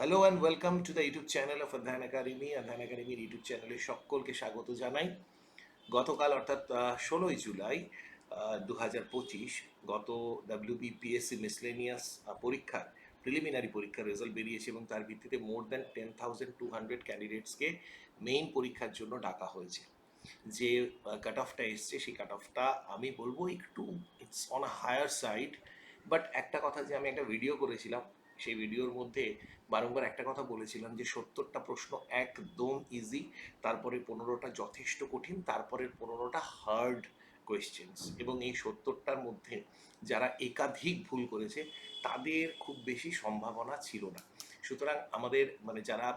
Hello and welcome to the YouTube channel of Adhyayan academy Adhyayan একাডেমির YouTube চ্যানেলে সকলকে স্বাগত জানাই। গতকাল, অর্থাৎ ষোলোই জুলাই দু হাজার পঁচিশ, গত ডাব্লিউবিপিএসসি মিসলেনিয়াস পরীক্ষার প্রিলিমিনারি পরীক্ষার রেজাল্ট বেরিয়েছে এবং তার ভিত্তিতে more than ten thousand two hundred ক্যান্ডিডেটসকে main পরীক্ষার জন্য ডাকা হয়েছে। যে কাট অফটা এসছে, সেই কাট অফটা আমি বলব একটু it's on a higher side but একটা কথা যে আমি একটা ভিডিও করেছিলাম সেই ভিডিওর মধ্যে বারংবার একটা কথা বলেছিলাম যে সত্তরটা প্রশ্ন একদম ইজি তারপরে পনেরোটা যথেষ্ট কঠিন, তারপরে পনেরোটা হার্ড কোয়েশ্চেন্স এবং এই সত্তরটার মধ্যে যারা একাধিক ভুল করেছে, তাদের খুব বেশি সম্ভাবনা ছিল না। সুতরাং আমাদের মানে যারা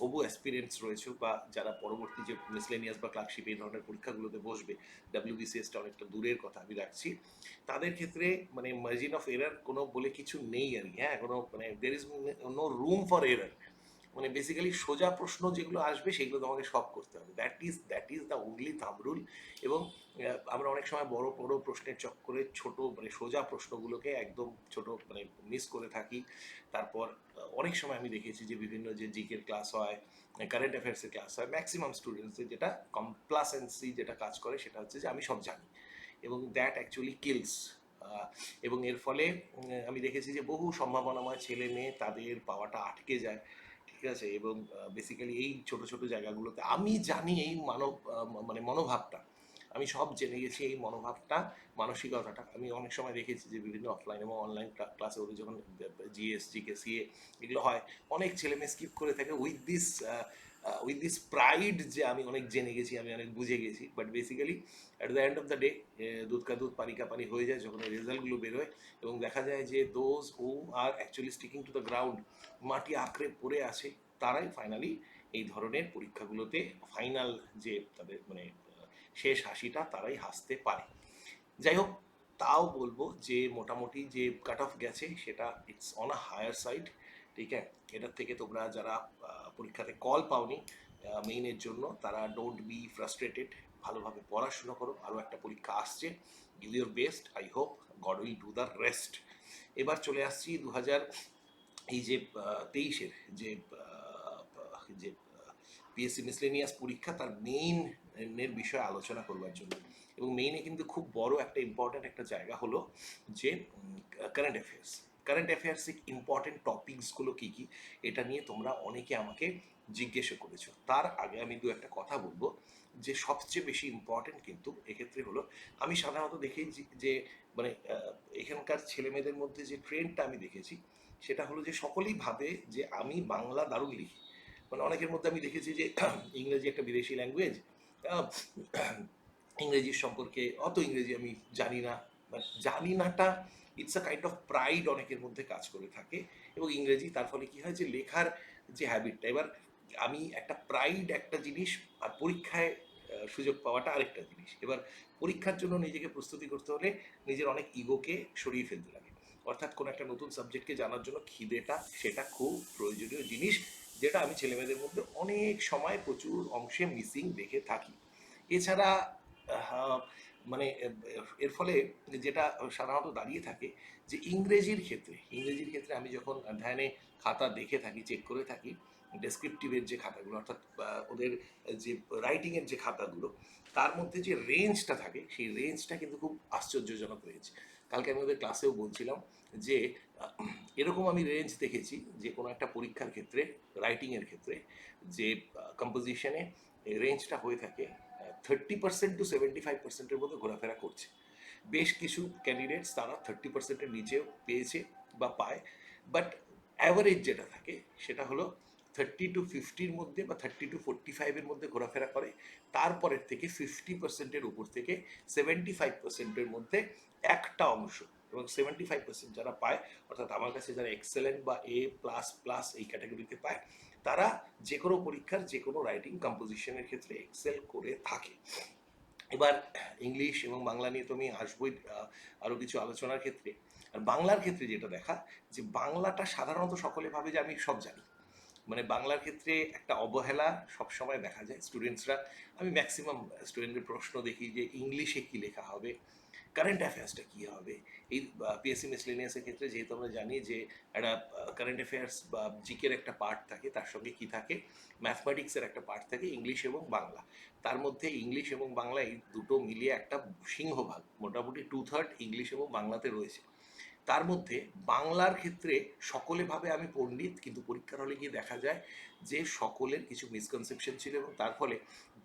হবু অ্যাসপিরেন্টস রয়েছে বা যারা পরবর্তী যে মিসলেনিয়াস বা ক্লার্কশিপ এই ধরনের পরীক্ষাগুলোতে বসবে ডাব্লিউবিসিএসটা অনেকটা দূরের কথা আমি রাখছি। তাদের ক্ষেত্রে মানে মার্জিন অফ এরার কোনো বলে কিছু নেই আর কি হ্যাঁ? কোনো মানে there is no room for error মানে বেসিক্যালি সোজা প্রশ্ন যেগুলো আসবে সেগুলো তোমাকে সব করতে হবে। That is that is the only thumb rule এবং আমরা অনেক সময় বড় বড় প্রশ্নের চক্করে ছোট মানে সোজা প্রশ্নগুলোকে একদম ছোট মানে মিস করে থাকি। তারপর অনেক সময় আমি দেখেছি যে বিভিন্ন যে জিকের ক্লাস হয় কারেন্ট অ্যাফেয়ার্সের ক্লাস হয় ম্যাক্সিমাম স্টুডেন্টসদের যেটা কমপ্লাসেন্সি যেটা কাজ করে সেটা হচ্ছে যে আমি সব জানি। এবং দ্যাট অ্যাকচুয়ালি কিলস এবং এর ফলে আমি দেখেছি যে বহু সম্ভাবনাময় ছেলে মেয়ে তাদের পাওয়াটা আটকে যায়, ঠিক আছে? এবং বেসিক্যালি এই ছোট ছোট জায়গাগুলোতে আমি জানি এই মানব মানে মনোভাবটা। আমি সব জেনে গেছি এই মনোভাবটা, মানসিকতাটা। আমি অনেক সময় দেখেছি যে বিভিন্ন অফলাইন এবং অনলাইন ক্লাসে ওদের যখন জিএস জিকে সিএ এগুলো হয়, অনেক ছেলে মেয়ে স্কিপ করে থাকে with this with this pride যে আমি অনেক জেনে গেছি, আমি অনেক বুঝে গেছি। But basically at the end of the day দুধ কা দুধ, পানি কা পানি হয়ে যায় যখন এই রেজাল্টগুলো বেরোয় এবং দেখা যায় যে those who are actually sticking to the ground মাটি আঁকড়ে পড়ে আছে, তারাই ফাইনালি এই ধরনের পরীক্ষাগুলোতে ফাইনাল যে তাদের মানে শেষ হাসিটা তারাই হাসতে পারে। যাই হোক তাও বলব যে মোটামুটি যে কাট অফ গেছে, সেটা it's on a higher side ঠিক আছে? এটার থেকে তোমরা যারা পরীক্ষাতে কল পাওনি মেইনের জন্য, তারা ডোন্ট বি ফ্রাস্ট্রেটেড ভালোভাবে পড়াশোনা করো। আরও একটা পরীক্ষা আসছে give your best I hope God will do the rest এবার চলে আসছি দু হাজার এই যে তেইশের যে যে পিএসসি মিসলেনিয়াস পরীক্ষা, তার মেইন এর বিষয়ে আলোচনা করবার জন্য। এবং মেইনে কিন্তু খুব বড় একটা ইম্পর্ট্যান্ট একটা জায়গা হলো যে কারেন্ট অ্যাফেয়ার্স কারেন্ট অ্যাফেয়ার্সে ইম্পর্টেন্ট টপিকসগুলো কী কী, এটা নিয়ে তোমরা অনেকে আমাকে জিজ্ঞেসও করেছ। তার আগে আমি দু একটা কথা বলব যে, সবচেয়ে বেশি ইম্পর্টেন্ট কিন্তু এক্ষেত্রে হলো, আমি সাধারণত দেখেছি যে মানে এখানকার ছেলে মেয়েদের মধ্যে যে ট্রেন্ডটা আমি দেখেছি, সেটা হলো যে, সকলেই ভাবে যে, আমি বাংলা দারুণ লিখি। মানে অনেকের মধ্যে আমি দেখেছি যে, ইংরেজি একটা বিদেশি ল্যাঙ্গুয়েজ ইংরেজির সম্পর্কে, অত ইংরেজি আমি জানি না, But জানি নাটা it's a kind of pride অনেকের মধ্যে কাজ করে থাকে এবং ইংরেজি তার ফলে কি হয় যে লেখার যে হ্যাবিটটা এবার আমি একটা প্রাইড একটা জিনিস আর পরীক্ষায় সুযোগ পাওয়াটা আরেকটা জিনিস। এবার পরীক্ষার জন্য নিজেকে প্রস্তুতি করতে হলে নিজের অনেক ইগোকে সরিয়ে ফেলতে লাগে। অর্থাৎ কোনো একটা নতুন সাবজেক্টকে জানার জন্য খিদেটা, সেটা খুব প্রয়োজনীয় জিনিস। যেটা আমি ছেলেমেয়েদের মধ্যে অনেক সময় প্রচুর অংশে মিসিং দেখে থাকি। এছাড়া মানে এর ফলে যেটা সাধারণত দাঁড়িয়ে থাকে যে ইংরেজির ক্ষেত্রে ইংরেজির ক্ষেত্রে আমি যখন ধ্যানে খাতা দেখে থাকি চেক করে থাকি ডেসক্রিপটিভের যে খাতাগুলো, অর্থাৎ ওদের যে রাইটিংয়ের যে খাতাগুলো, তার মধ্যে যে রেঞ্জটা থাকে, সেই রেঞ্জটা কিন্তু খুব আশ্চর্যজনক রেঞ্জ কালকে আমি ওদের ক্লাসেও বলছিলাম যে, এরকম আমি রেঞ্জ দেখেছি যে, কোনো একটা পরীক্ষার ক্ষেত্রে রাইটিংয়ের ক্ষেত্রে, যে কম্পোজিশনে রেঞ্জটা হয়ে থাকে thirty percent to seventy five পার্সেন্টের মধ্যে ঘোরাফেরা করছে। বেশ কিছু ক্যান্ডিডেটস তারা থার্টি পার্সেন্টের নিচেও পেয়েছে বা পায় বাট অ্যাভারেজ যেটা থাকে, সেটা হলো থার্টি টু ফিফটির মধ্যে বা থার্টি টু ফোর্টি ফাইভের মধ্যে ঘোরাফেরা করে, তারপরের থেকে ফিফটি পার্সেন্টের উপর থেকে সেভেন্টি ফাইভ পার্সেন্টের মধ্যে একটা অংশ এবং সেভেন্টি ফাইভ পার্সেন্ট যারা পায় অর্থাৎ আমার কাছে যারা এক্সেলেন্ট বা এ প্লাস প্লাস এই ক্যাটাগরিতে পায় তারা যে কোনো পরীক্ষার যে কোনো রাইটিং কম্পোজিশনের ক্ষেত্রে এক্সেল করে থাকে। এবার ইংলিশ এবং বাংলা নিয়ে তো আমি আসবই আহ, আরও কিছু আলোচনার ক্ষেত্রে। আর বাংলার ক্ষেত্রে যেটা দেখা যে বাংলাটা সাধারণত সকলে ভাবে যে আমি সব জানি। মানে বাংলার ক্ষেত্রে একটা অবহেলা সবসময় দেখা যায় স্টুডেন্টসরা আমি ম্যাক্সিমাম স্টুডেন্টের প্রশ্ন দেখি যে ইংলিশে কি লেখা হবে? কারেন্ট অ্যাফেয়ার্সটা কী হবে? এই পিএসসি মিসলেনিয়াসের ক্ষেত্রে যেহেতু আমরা জানি যে একটা কারেন্ট অ্যাফেয়ার্স বা জিকের একটা পার্ট থাকে, তার সঙ্গে কী থাকে? ম্যাথমেটিক্সের একটা পার্ট থাকে ইংলিশ এবং বাংলা। তার মধ্যে ইংলিশ এবং বাংলা এই দুটো মিলিয়ে একটা সিংহভাগ, মোটামুটি টু থার্ড ইংলিশ এবং বাংলাতে রয়েছে। তার মধ্যে বাংলার ক্ষেত্রে সকলে ভাবে আমি পণ্ডিত, কিন্তু পরীক্ষার হলে গিয়ে দেখা যায় যে সকলের কিছু মিসকনসেপশন ছিল এবং তার ফলে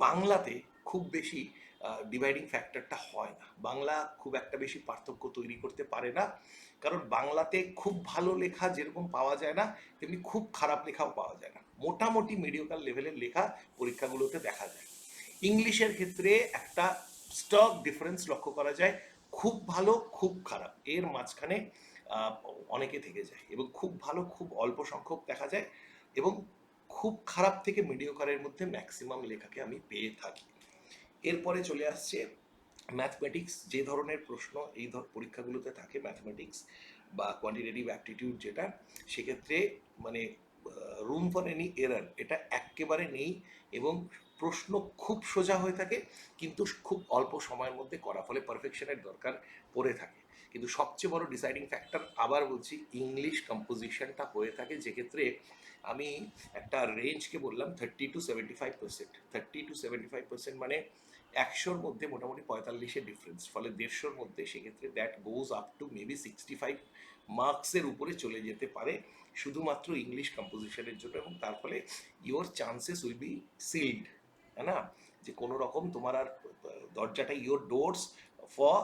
বাংলাতে খুব বেশি ডিভাইডিং ফ্যাক্টরটা হয় না। বাংলা খুব একটা বেশি পার্থক্য তৈরি করতে পারে না। কারণ বাংলাতে খুব ভালো লেখা যেরকম পাওয়া যায় না, তেমনি খুব খারাপ লেখাও পাওয়া যায় না। মোটামুটি মিডিয়াকাল লেভেলের লেখা পরীক্ষাগুলোতে দেখা যায়। ইংলিশের ক্ষেত্রে একটা স্টক ডিফারেন্স লক্ষ্য করা যায়। খুব ভালো, খুব খারাপ। এর মাঝখানে অনেকে থেকে যায়। এবং খুব ভালো, খুব অল্প সংখ্যক দেখা যায়। এবং খুব খারাপ থেকে মিডিওকারের মধ্যে ম্যাক্সিমাম লেখাকে আমি পেয়ে থাকি। এরপরে চলে আসছে ম্যাথমেটিক্স যে ধরনের প্রশ্ন এই ধর, পরীক্ষাগুলোতে থাকে ম্যাথমেটিক্স বা কোয়ান্টিটেটিভ অ্যাপটিটিউড যেটা, সেক্ষেত্রে মানে রুম ফর এনি এরার এটা একেবারে নেই এবং প্রশ্ন খুব সোজা হয়ে থাকে, কিন্তু খুব অল্প সময়ের মধ্যে করা, ফলে পারফেকশনের দরকার পড়ে থাকে। কিন্তু সবচেয়ে বড় ডিসাইডিং ফ্যাক্টর আবার বলছি ইংলিশ কম্পোজিশনটা হয়ে থাকে যেক্ষেত্রে আমি একটা রেঞ্জকে বললাম thirty to seventy five percent thirty to seventy five percent মানে একশোর মধ্যে মোটামুটি পঁয়তাল্লিশের ডিফারেন্স ফলে দেড়শোর মধ্যে সেক্ষেত্রে that goes up to maybe sixty five মার্কসের উপরে চলে যেতে পারে, শুধুমাত্র ইংলিশ কম্পোজিশনের জন্য এবং তার ফলে your chances will be sealed তাই না? যে কোনো রকম তোমার আর দরজাটা your doors for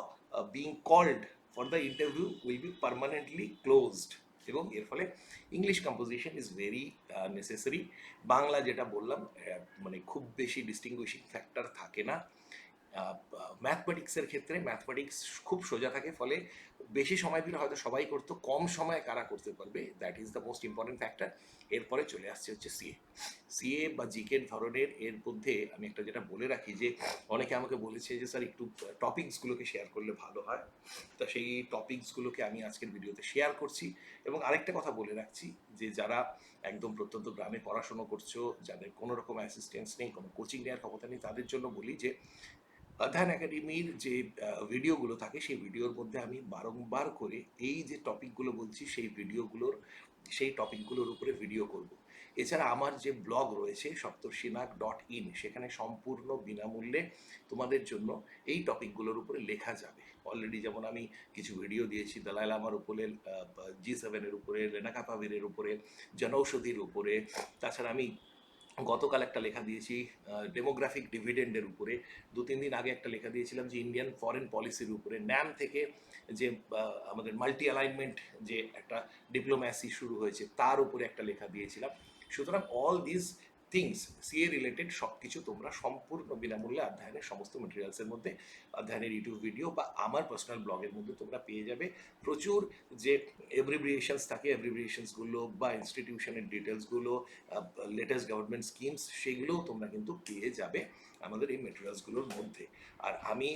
being called for the interview will be permanently closed এবং এর ফলে English composition is very necessary Bangla যেটা বললাম মানে খুব বেশি ডিস্টিংগুইশিং ফ্যাক্টর থাকে না। ম্যাথমেটিক্সের ক্ষেত্রে ম্যাথমেটিক্স খুব সোজা থাকে, ফলে বেশি সময় দিলে হয়তো সবাই করতো, কম সময়ে কারা করতে পারবে? That is the most important factor এরপরে চলে আসছে হচ্ছে সিএ সিএ বা জিকের ধরনের এর মধ্যে আমি একটা যেটা বলে রাখি যে, অনেকে আমাকে বলেছে যে, স্যার, একটু টপিকসগুলোকে শেয়ার করলে ভালো হয়। তা সেই টপিকসগুলোকে আমি আজকের ভিডিওতে শেয়ার করছি এবং আরেকটা কথা বলে রাখছি যে, যারা একদম প্রত্যন্ত গ্রামে পড়াশুনো করছ, যাদের কোনো রকম অ্যাসিস্ট্যান্স নেই, কোনো কোচিং নেওয়ার ক্ষমতা নেই, তাদের জন্য বলি যে অধ্যায়ন একাডেমির যে ভিডিওগুলো থাকে, সেই ভিডিওর মধ্যে আমি বারংবার করে এই যে টপিকগুলো বলছি, সেই ভিডিওগুলোর, সেই টপিকগুলোর উপরে ভিডিও করব। এছাড়া আমার যে ব্লগ রয়েছে সপ্তর্ষিনাগ ডট ইন, সেখানে সম্পূর্ণ বিনামূল্যে তোমাদের জন্য এই টপিকগুলোর উপরে লেখা যাবে। অলরেডি যেমন আমি কিছু ভিডিও দিয়েছি দালাই লামার উপরে জি সেভেনের উপরে রেনাকা পাভিরের উপরে, জনৌষধির উপরে, তাছাড়া আমি গতকাল একটা লেখা দিয়েছি ডেমোগ্রাফিক ডিভিডেন্ডের উপরে। দু, তিন দিন আগে একটা লেখা দিয়েছিলাম যে ইন্ডিয়ান ফরেন পলিসির উপরে। ন্যাম থেকে যে আমাদের মাল্টি অ্যালাইনমেন্ট যে একটা ডিপ্লোম্যাসি শুরু হয়েছে, তার উপরে একটা লেখা দিয়েছিলাম। সুতরাং all this things CA related সব কিছু তোমরা সম্পূর্ণ বিনামূল্যে অধ্যয়নের সমস্ত মেটেরিয়ালসের মধ্যে, অধ্যয়নের ইউটিউব ভিডিও বা আমার পার্সোনাল ব্লগের মধ্যে তোমরা পেয়ে যাবে। প্রচুর যে এভরিব্রিয়েশনস থাকে এভরিব্রিয়েশনসগুলো বা ইনস্টিটিউশনের ডিটেলসগুলো লেটেস্ট গভর্নমেন্ট স্কিমস সেগুলোও তোমরা কিন্তু পেয়ে যাবে আমাদের এই মেটেরিয়ালসগুলোর মধ্যে। আর আমি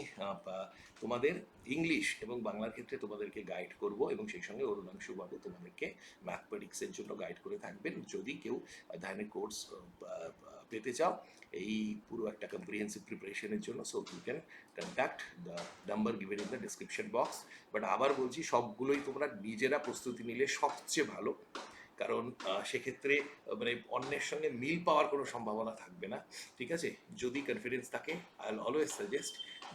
তোমাদের ইংলিশ এবং বাংলার ক্ষেত্রে তোমাদেরকে গাইড করব এবং সেই সঙ্গে অরুণাংশুবাবু তোমাদেরকে ম্যাথমেটিক্সের জন্য গাইড করে থাকবেন। যদি কেউ ধানের কোর্স পেতে চাও, এই পুরো একটা কম্প্রিহেন্সিভ প্রিপারেশনের জন্য। So you can contact the number given in the description box but আবার বলছি, সবগুলোই তোমরা নিজেরা প্রস্তুতি নিলে সবচেয়ে ভালো। কারণ সেক্ষেত্রে মানে অন্যের সঙ্গে মিল পাওয়ার কোনো সম্ভাবনা থাকবে না। ঠিক আছে? যদি কনফিডেন্স থাকে আই অলওয়েজ সাজেস্ট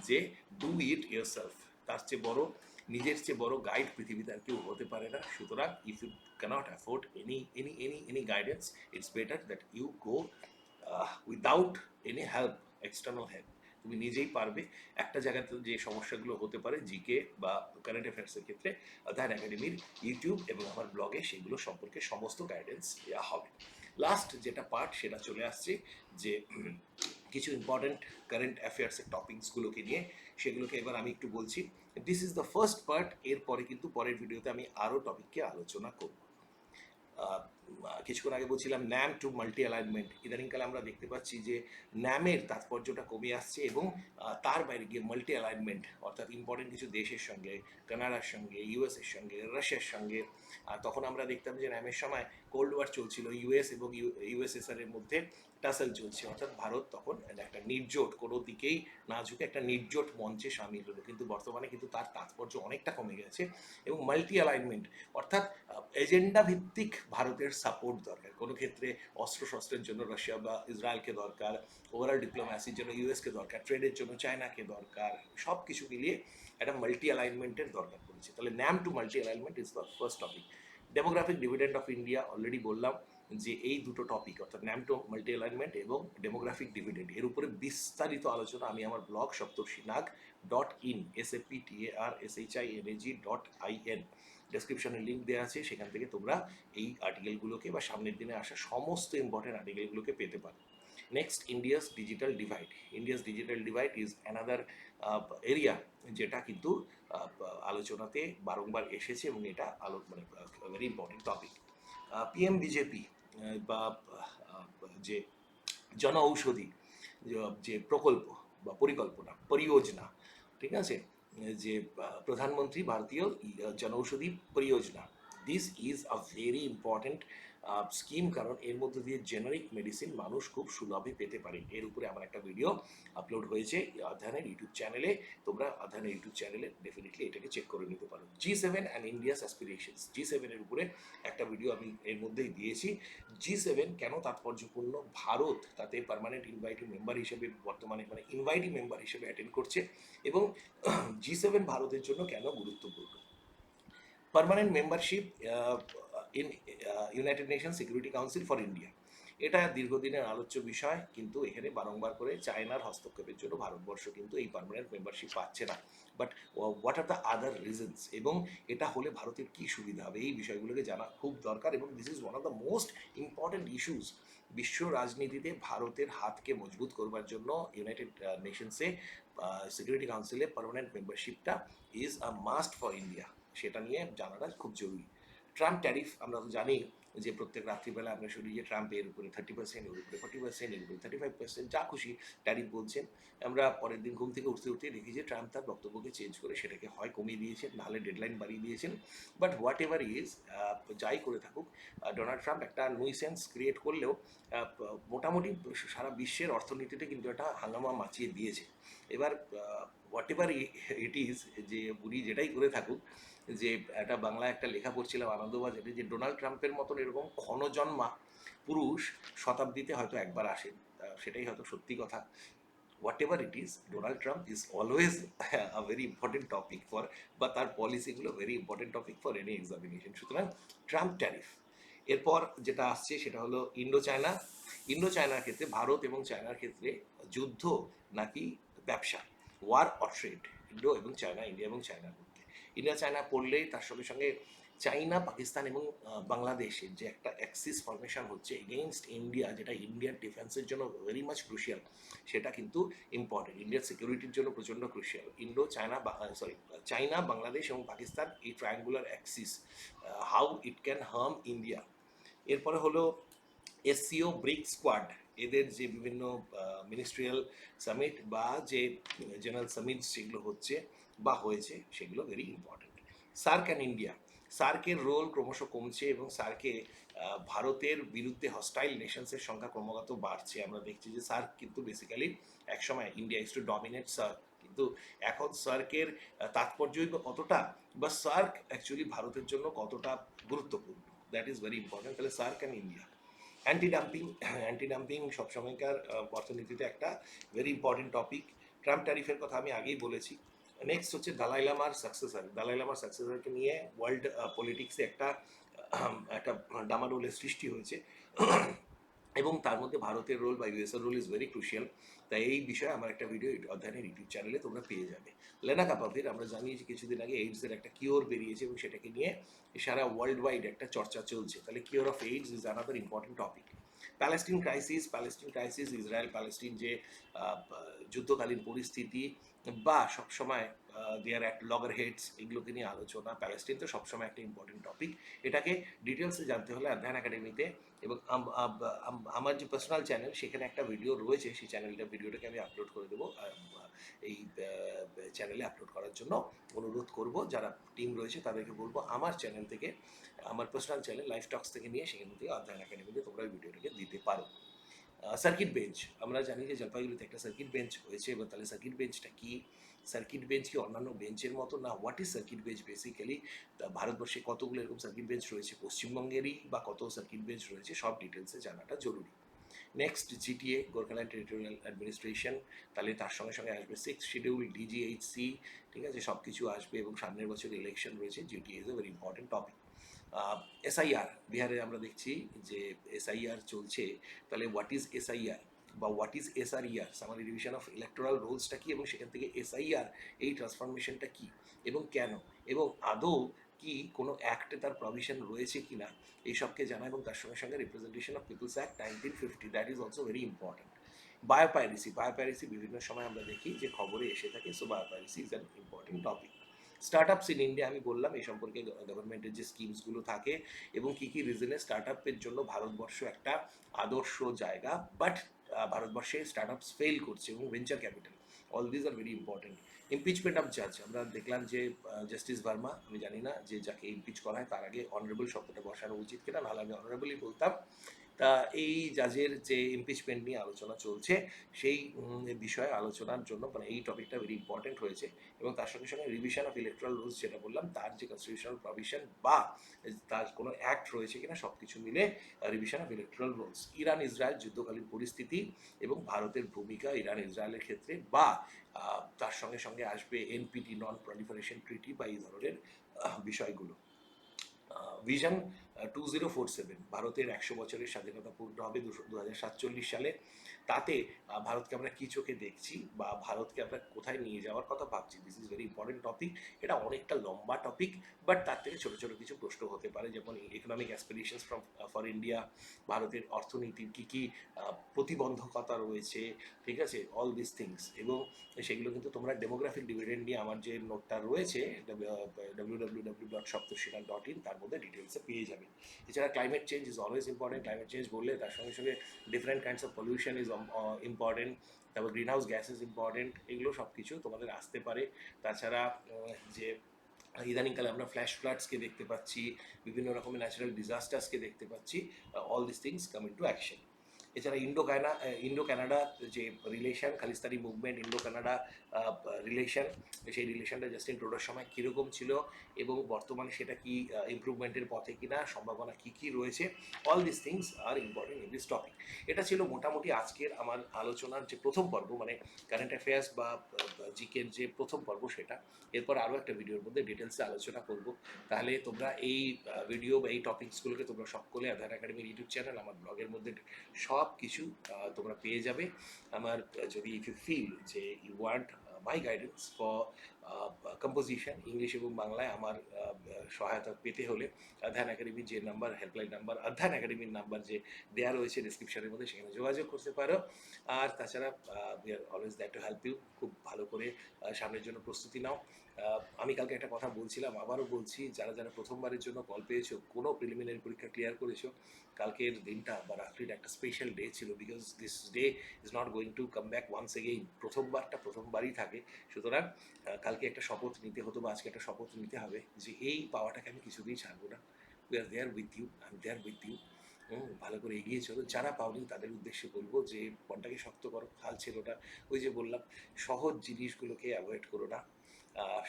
যে ডু ইট ইয়ার সেলফ তার চেয়ে বড় নিজের চেয়ে বড় গাইড পৃথিবীতে আর কেউ হতে পারে না। সুতরাং if you can't afford any any any any guidance it's better that you go without any help external help তুমি নিজেই পারবে। একটা জায়গাতে যে সমস্যাগুলো হতে পারে জিকে বা কারেন্ট অ্যাফেয়ার্সের ক্ষেত্রে অধ্যায়ন একাডেমির ইউটিউব এবং আমার ব্লগে সেগুলো সম্পর্কে সমস্ত গাইডেন্স দেওয়া হবে। লাস্ট যেটা পার্ট সেটা চলে আসছে যে, কিছু ইম্পর্ট্যান্ট কারেন্ট অ্যাফেয়ার্সের টপিকসগুলোকে নিয়ে সেগুলোকে এবার আমি একটু বলছি। This is the first part এরপরে কিন্তু পরের ভিডিওতে আমি আরও টপিককে আলোচনা করব। কিছুক্ষণ আগে বলছিলাম ন্যাম টু মাল্টি অ্যালাইনমেন্ট ইদানিংকালে আমরা দেখতে পাচ্ছি যে ন্যামের তাৎপর্যটা কমে আসছে এবং তার বাইরে গিয়ে মাল্টি অ্যালাইনমেন্ট অর্থাৎ ইম্পর্টেন্ট কিছু দেশের সঙ্গে, কানাডার সঙ্গে ইউএসের সঙ্গে রাশিয়ার সঙ্গে তখন আমরা দেখতাম যে ন্যামের সময় কোল্ড ওয়ার চলছিল ইউএস এবং ইউএসএসআর এর মধ্যে। টাসেল চলছে অর্থাৎ ভারত তখন একটা নির্জোট, কোনো দিকেই না ঝুঁকে একটা নির্জোট মঞ্চে সামিল হলো। কিন্তু বর্তমানে কিন্তু তার তাৎপর্য অনেকটা কমে গেছে এবং মাল্টি অ্যালাইনমেন্ট অর্থাৎ এজেন্ডা ভিত্তিক ভারতের সাপোর্ট দরকার। কোনো ক্ষেত্রে অস্ত্রশস্ত্রের জন্য রাশিয়া বা ইসরায়েলকে দরকার ওভারঅল ডিপ্লোম্যাসির জন্য ইউএসকে দরকার ট্রেডের জন্য চায়নাকে দরকার সব কিছু মিলিয়ে একটা মাল্টি অ্যালাইনমেন্টের দরকার পড়েছে। তাহলে NAM to multi alignment is the first topic demographic dividend of India already বললাম যে এই দুটো টপিক অর্থাৎ ন্যামটো মাল্টি অ্যালাইনমেন্ট এবং ডেমোগ্রাফিক ডিভিডেন্ড এর উপরে বিস্তারিত আলোচনা আমি আমার blog Saptarshi Nag dot in S A P T A R S H I N G dot I N ডেসক্রিপশনে লিঙ্ক দেওয়া আছে, সেখান থেকে তোমরা এই আর্টিকেলগুলোকে বা সামনের দিনে আসা সমস্ত ইম্পর্টেন্ট আর্টিকেলগুলোকে পেতে পারো। Next India's digital divide India's digital divide is another area যেটা কিন্তু আলোচনাতে বারংবার এসেছে এবং এটা আলো মানে very important topic PM BJP বা যে জন ঔষধি যে- প্রকল্প বা পরিকল্পনা, পরিযোজনা, ঠিক আছে? যে Pradhan Mantri Bhartiya Janaushadhi Pariyojana this is a very important scheme কারণ এর মধ্যে দিয়ে জেনারিক মেডিসিন মানুষ খুব সুলভে পেতে পারে। এর উপরে আমার একটা ভিডিও আপলোড হয়েছে অধ্যয়নের ইউটিউব চ্যানেলে তোমরা অধ্যয়নের ইউটিউব চ্যানেলে ডেফিনেটলি এটাকে চেক করে নিতে পারো। G seven and India's aspirations G সেভেনের উপরে একটা ভিডিও আমি এর মধ্যেই দিয়েছি। জি সেভেন কেন তাৎপর্যপূর্ণ? ভারত তাতে পারমানেন্ট ইনভাইটিং মেম্বার হিসেবে বর্তমানে মানে ইনভাইটিং মেম্বার হিসেবে অ্যাটেন্ড করছে এবং জি সেভেন ভারতের জন্য কেন গুরুত্বপূর্ণ? Permanent membership in United Nation Security Council for India এটা দীর্ঘদিনের আলোচ্য বিষয়, কিন্তু এখানে বারংবার করে চায়নার হস্তক্ষেপের জন্য ভারতবর্ষ কিন্তু এই পার্মানেন্ট মেম্বারশিপ পাচ্ছে না। But what are the other reasons এবং এটা হলে ভারতের কী সুবিধা হবে? এই বিষয়গুলোকে জানা খুব দরকার এবং this is one of the most important issues বিশ্ব রাজনীতিতে ভারতের হাতকে মজবুত করবার জন্য ইউনাইটেড নেশনসে সিকিউরিটি কাউন্সিলে permanent মেম্বারশিপটা is a must for India সেটা নিয়ে জানাটা খুব জরুরি। ট্রাম্প ট্যারিফ আমরা তো জানি যে প্রত্যেক রাত্রিবেলা আমরা শুনি যে ট্রাম্প এর উপরে থার্টি পার্সেন্ট এর উপরে ফর্টি পার্সেন্ট এর উপরে থার্টি ফাইভ পার্সেন্ট যা খুশি ট্যারিফ বলছেন। আমরা পরের দিন ঘুম থেকে উঠতে উঠতে দেখি যে ট্রাম্প তার বক্তব্যকে চেঞ্জ করে সেটাকে হয় কমিয়ে দিয়েছেন নাহলে ডেডলাইন বাড়িয়ে দিয়েছেন। বাট হোয়াট এভার ইজ যাই করে থাকুক ডোনাল্ড ট্রাম্প একটা নুইসেন্স ক্রিয়েট করলেও মোটামুটি সারা বিশ্বের অর্থনীতিতে কিন্তু একটা হাঙ্গামা মাচিয়ে দিয়েছে। এবার হোয়াট এভার ইট ইজ যে উনি যেটাই করে থাকুক যে একটা বাংলা একটা লেখা পড়ছিলাম আনন্দবাজারে যে ডোনাল্ড ট্রাম্পের মতন এরকম ক্ষণজন্মা পুরুষ শতাব্দীতে হয়তো একবার আসেন সেটাই হয়তো সত্যি কথা। Whatever it is Donald Trump is always a very important topic for বা তার পলিসিগুলো very important topic for any examination সুতরাং ট্রাম্প ট্যারিফ এরপর যেটা আসছে সেটা হলো ইন্ডো চায়না ইন্ডো চায়নার ক্ষেত্রে, ভারত এবং চায়নার ক্ষেত্রে যুদ্ধ নাকি ব্যবসা? ওয়ার অর ট্রেড ইন্ডো এবং চায়না ইন্ডিয়া এবং চায়নার ইন্ডিয়া চায়না পড়লেই তার সঙ্গে সঙ্গে চাইনা পাকিস্তান এবং বাংলাদেশের যে একটা অ্যাক্সিস ফরমেশন হচ্ছে এগেইনস্ট ইন্ডিয়া যেটা ইন্ডিয়ান ডিফেন্সের জন্য ভেরি মাচ ক্রুশিয়াল সেটা কিন্তু ইম্পর্টেন্ট ইন্ডিয়ার সিকিউরিটির জন্য প্রচণ্ড crucial Indo China sorry China Bangladesh এবং পাকিস্তান এই triangular axis how it can harm India এরপরে হলো এসসিও ব্রিক স্কোয়াড এদের যে বিভিন্ন মিনিস্ট্রিয়াল সামিট বা যে জেনারেল সামিট যেগুলো হচ্ছে বা হয়েছে, সেগুলো very important SAARC and India সার্কের রোল ক্রমশ কমছে এবং সার্কে ভারতের বিরুদ্ধে হস্টাইল নেশনসের সংখ্যা ক্রমাগত বাড়ছে। আমরা দেখছি যে সার্ক কিন্তু বেসিক্যালি একসময় India is to dominate SAARC কিন্তু এখন সার্কের তাৎপর্যই বা কতটা বা সার্ক অ্যাকচুয়ালি ভারতের জন্য কতটা গুরুত্বপূর্ণ। দ্যাট ইজ ভেরি ইম্পর্টেন্ট তাহলে SAARC and India anti dumping anti dumping সবসময়কার অর্থনীতিতে একটা ভেরি ইম্পর্টেন্ট টপিক ট্রাম্প ট্যারিফের কথা আমি আগেই বলেছি। নেক্সট হচ্ছে দালাই লামার সাকসেসার দালাই লামার সাকসেসারকে নিয়ে ওয়ার্ল্ড পলিটিক্সে একটা একটা ডামাডোলের সৃষ্টি হয়েছে। এবং তার মধ্যে ভারতের রোল বা ইউএসএর রোল ইজ ভেরি ক্রুশিয়াল তাই এই বিষয়ে আমার একটা ভিডিও অধ্যয়নের ইউটিউব চ্যানেলে তোমরা পেয়ে যাবে। লেনা কাপাভির, আমরা জানি যে কিছুদিন আগে এইডসের একটা কিওর বেরিয়েছে এবং সেটাকে নিয়ে সারা ওয়ার্ল্ড ওয়াইড একটা চর্চা চলছে। তাহলে cure of AIDS is another important topic Palestine crisis Palestine crisis Israel Palestine যে যুদ্ধকালীন পরিস্থিতি বা সবসময় দেয়ার অ্যাট লগর হেডস এগুলোকে নিয়ে আলোচনা। প্যালেস্টিন তো সবসময় একটা ইম্পর্টেন্ট টপিক এটাকে ডিটেলসে জানতে হলে অধ্যয়ন একাডেমিতে এবং আম- আম- আম- আমার যে পার্সোনাল চ্যানেল সেখানে একটা ভিডিও রয়েছে। সেই চ্যানেলটা ভিডিওটাকে আমি আপলোড করে দেবো। এই চ্যানেলে আপলোড করার জন্য অনুরোধ করব। যারা টিম রয়েছে, তাদেরকে বলব, আমার চ্যানেল থেকে, আমার পার্সোনাল চ্যানেল লাইফ টক্স থেকে নিয়ে সেখান থেকে অধ্যয়ন একাডেমিতে তোমরা ভিডিওটাকে দিতে পারো। সার্কিট বেঞ্চ আমরা জানি যে জলপাইগুড়িতে একটা সার্কিট বেঞ্চ হয়েছে, এবার তাহলে সার্কিট বেঞ্চটা কি? সার্কিট বেঞ্চ কি অন্যান্য বেঞ্চের মতো? না what is circuit bench basically ভারতবর্ষে কতগুলো এরকম সার্কিট বেঞ্চ রয়েছে? পশ্চিমবঙ্গেরই বা কত সার্কিট বেঞ্চ রয়েছে? সব ডিটেলসে জানাটা জরুরি। Next GTA Gorkhaland territorial administration তাহলে তার সঙ্গে সঙ্গে আসবে সিক্স শিডিউল ডিজিএইচসি ঠিক আছে? সব কিছু আসবে এবং সামনের বছর ইলেকশন রয়েছে। GTA is a very important topic SIR বিহারে আমরা দেখছি যে এসআইআর চলছে। তাহলে হোয়াট ইজ এসআইআর বা what is SRER summary division of electoral রোলসটা কী এবং সেখান থেকে এসআইআর এই ট্রান্সফরমেশনটা কী এবং কেন? এবং আদৌ কি কোনো অ্যাক্টে তার প্রভিশন রয়েছে কি না এইসবকে জানা এবং তার সঙ্গে সঙ্গে representation of people's act nineteen fifty that is also very important biopiracy biopiracy বিভিন্ন সময় আমরা দেখি যে খবরে এসে থাকে so biopiracy is an important topic start ups in India আমি বললাম, এই সম্পর্কে গভর্নমেন্টের যে স্কিমসগুলো থাকে এবং কী কী রিজনে স্টার্ট আপের জন্য ভারতবর্ষ একটা আদর্শ জায়গা বাট ভারতবর্ষে স্টার্ট আপস ফেল করছে এবং venture capital all these are very important impeachment of জাজ আমরা দেখলাম যে জাস্টিস ভার্মা আমি জানি না যে যাকে ইমপিচ করা হয়, তার আগে অনারেবল শব্দটা বসানো উচিত কিনা, নাহলে আমি অনারেবলই বলতাম। তা এই জাজের যে ইমপিচমেন্ট নিয়ে আলোচনা চলছে, সেই বিষয়ে আলোচনার জন্য মানে এই টপিকটা ভেরি ইম্পর্টেন্ট হয়েছে এবং তার সঙ্গে সঙ্গে রিভিশন অফ ইলেকট্রাল রুলস যেটা বললাম, তার যে কনস্টিটিউশনাল প্রভিশন বা তার কোনো অ্যাক্ট রয়েছে কিনা সব কিছু মিলে revision of electoral rules Iran Israel যুদ্ধকালীন পরিস্থিতি এবং ভারতের ভূমিকা ইরান ইসরায়েলের ক্ষেত্রে বা তার সঙ্গে সঙ্গে আসবে এনপিটি নন প্রলিফারেশন ট্রিটি বা এই ধরনের বিষয়গুলো। Vision two zero four seven ভারতের একশো বছরের স্বাধীনতা পূর্ণ হবে দু হাজার সাতচল্লিশ সালে। তাতে ভারতকে আমরা কী চোখে দেখছি বা ভারতকে আমরা কোথায় নিয়ে যাওয়ার কথা ভাবছি? This is very important topic এটা অনেকটা লম্বা টপিক বাট তার থেকে ছোটো ছোটো কিছু প্রশ্ন হতে পারে, যেমন economic aspirations from for India ভারতের অর্থনীতির কী কী প্রতিবন্ধকতা রয়েছে, ঠিক আছে? অল দিস থিংস এবং সেগুলো কিন্তু তোমরা ডেমোগ্রাফিক ডিভিডেন্ড নিয়ে আমার যে নোটটা রয়েছে W W W dot Saptarshikal dot in তার মধ্যে ডিটেলসে পেয়ে যাবেন এছাড়া climate change is always important climate change বললে তার সঙ্গে সঙ্গে different kinds of pollution is important তারপর গ্রিন হাউস গ্যাসেস ইম্পর্টেন্ট এগুলো সব কিছু তোমাদের আসতে পারে। তাছাড়া যে, ইদানিংকালে আমরা ফ্ল্যাশ ফ্লাডসকে দেখতে পাচ্ছি, বিভিন্ন রকমের ন্যাচারাল ডিজাস্টার্সকে দেখতে পাচ্ছি all this things come in to action এছাড়া ইন্ডো কানা ইন্ডো কানাডা যে relation Khalistani movement Indo Canada relation সেই রিলেশনটা জাস্টিন ট্রুডোর সময় কীরকম ছিল এবং বর্তমানে সেটা কি ইমপ্রুভমেন্টের পথে কিনা, সম্ভাবনা কী কী রয়েছে all this things are important in this topic এটা ছিল মোটামুটি আজকের আমার আলোচনার যে প্রথম পর্ব মানে কারেন্ট অ্যাফেয়ার্স বা জিকের যে প্রথম পর্ব সেটা। এরপর আরও একটা ভিডিওর মধ্যে ডিটেলসে আলোচনা করব। তাহলে তোমরা এই ভিডিও বা এই টপিকসগুলোকে তোমরা সকলে আধার একাডেমির ইউটিউব চ্যানেল আমার ব্লগের মধ্যে সব কিছু তোমরা পেয়ে যাবে। আমার যদি ইফ ইউ ফিল যে you want my guidance for composition English এবং বাংলায় আমার সহায়তা পেতে হলে অধ্যায়ন একাডেমির যে নাম্বার হেল্পলাইন নাম্বার অধ্যায়ন একাডেমির নাম্বার যে দেওয়া রয়েছে ডিসক্রিপশনের মধ্যে, সেখানে যোগাযোগ করতে পারো। আর তাছাড়া we are always that to help you খুব ভালো করে সামনের জন্য প্রস্তুতি নাও। আমি কালকে একটা কথা বলছিলাম, আবারও বলছি, যারা যারা প্রথমবারের জন্য কল পেয়েছ, কোনো প্রিলিমিনারি পরীক্ষা ক্লিয়ার করেছ, কালকের দিনটা বা রাত্রির একটা স্পেশাল ডে ছিল because this day is not going to come back once again প্রথমবারটা প্রথমবারই থাকে, সুতরাং কালকে একটা শপথ নিতে হতো বা আজকে একটা শপথ নিতে হবে যে এই পাওয়াটাকে আমি কিছুতেই ছাড়বো না। We are there with you I am there with you ভালো করে এগিয়ে চলো। যারা পাওনি, তাদের উদ্দেশ্যে বলব যে মনটাকে শক্ত করো, হাল ছিল ওটা ওই যে বললাম, সহজ জিনিসগুলোকে অ্যাভয়েড করো না।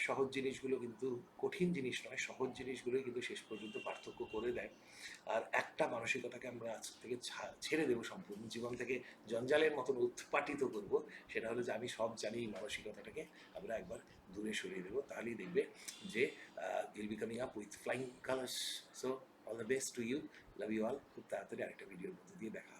সহজ জিনিসগুলো কিন্তু কঠিন জিনিস নয়, সহজ জিনিসগুলোই কিন্তু শেষ পর্যন্ত পার্থক্য করে দেয়। আর একটা মানসিকতাকে আমরা আজ থেকে ছেড়ে দেবো সম্পূর্ণ, জীবন থেকে জঞ্জালের মতন উৎপাটিত করব, সেটা হলো যে আমি সব জানি, এই মানসিকতাটাকে আমরা একবার দূরে সরিয়ে দেবো। তাহলেই দেখবে যে will be coming up with flying colours so all the best to you love you all খুব তাড়াতাড়ি আরেকটা ভিডিওর মধ্যে দিয়ে দেখা